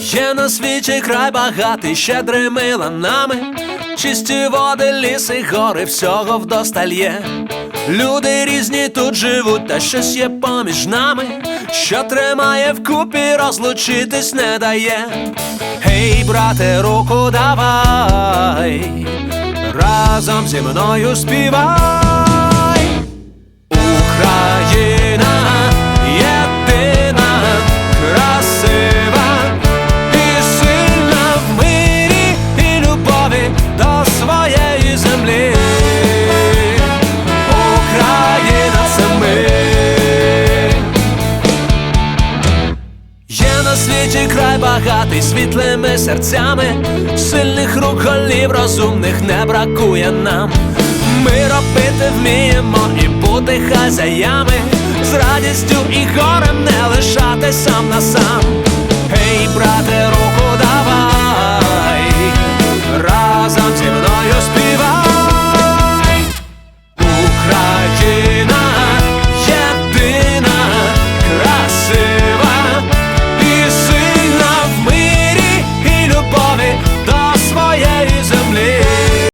Є на світі край багатий щедрими ланами, чисті води, ліси, гори, всього вдосталь є. Люди різні тут живуть, та щось є поміж нами, що тримає вкупі, розлучитись не дає. Гей, брате, руку давай, разом зі мною співай. На світі край багатий світлими серцями, сильних рук голів розумних не бракує нам. Ми робити вміємо і бути хазяями, з радістю і горем не лишати сам на сам.